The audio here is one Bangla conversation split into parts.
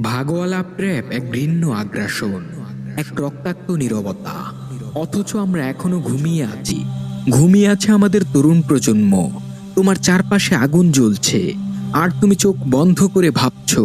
ভাগওয়ালা প্রেপ এক ঘৃণ্য আগ্রাসন, এক রক্তাক্ত নীরবতা। অথচ আমরা এখনও ঘুমিয়ে আছি। ঘুমিয়ে আছে আমাদের তরুণ প্রজন্ম। তোমার চারপাশে আগুন জ্বলছে। আর তুমি চোখ বন্ধ করে ভাবছ,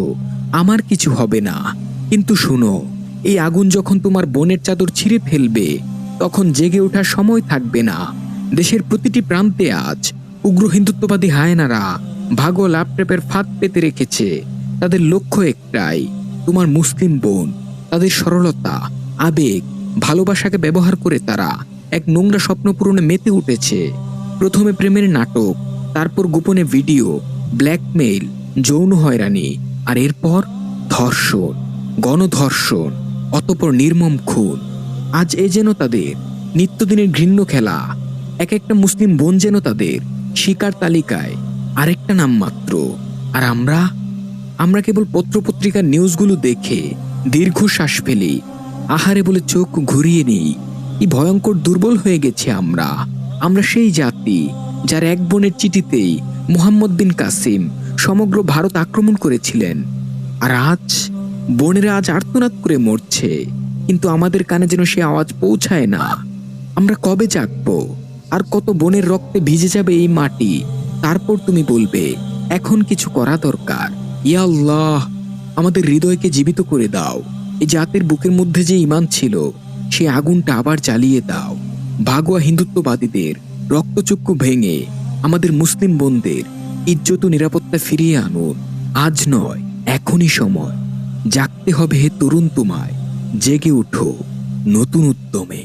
আমার কিছু হবে না। কিন্তু শুনো, এই আগুন যখন তোমার বোনের চাদর ছিঁড়ে ফেলবে, তখন জেগে ওঠার সময় থাকবে না। দেশের প্রতিটি প্রান্তে আজ উগ্র হিন্দুত্ববাদী হায়নারা ভাগো ল্যাপটপের ফাঁদ পেতে রেখেছে। তাদের লক্ষ্য একটাই, তোমার মুসলিম বোন। তাদের সরলতা, আবেগ, ভালোবাসাকে ব্যবহার করে তারা এক নোংরা স্বপ্ন পূরণে মেতে উঠেছে। প্রথমে প্রেমের নাটক, তারপর গোপনে ভিডিও, ব্ল্যাকমেইল, যৌন হয়রানি, আর এরপর ধর্ষণ, গণধর্ষণ, অতপর নির্মম খুন। আজ এ যেন তাদের নিত্যদিনের ঘৃণ্য খেলা। এক একটা মুসলিম বোন যেন তাদের শিকার তালিকায় আরেকটা নাম মাত্র আর আমরা আমরা কেবল পত্রপত্রিকার নিউজগুলো দেখে দীর্ঘশ্বাস ফেলি, আহারে বলে চোখ ঘুরিয়ে নিই, কি ভয়ঙ্কর দুর্বল হয়ে গেছে আমরা। আমরা সেই জাতি যার এক বোনের চিঠিতেই মুহাম্মদ বিন কাসিম সমগ্র ভারত আক্রমণ করেছিলেন। আর আজ বোনেরা আজ আর্তনাদ করে মরছে, কিন্তু আমাদের কানে যেন সে আওয়াজ পৌঁছায় না। আমরা কবে জাগবো? আর কত বোনের রক্তে ভিজে যাবে এই মাটি? তারপর তুমি বলবে, এখন কিছু করা দরকার। ইয়া আল্লাহ, আমাদের হৃদয়কে জীবিত করে দাও। এই জাতির বুকের মধ্যে যে ইমান ছিল, সে আগুনটা আবার চালিয়ে দাও। ভাগুয়া হিন্দুত্ববাদীদের রক্তচক্ষু ভেঙে আমাদের মুসলিম বোনদের ইজ্জত ও নিরাপত্তা ফিরিয়ে আনুন। আজ নয়, এখনই সময়। জাগতে হবে হে তরুণ তোমায়, জেগে উঠো নতুন উদ্যমে।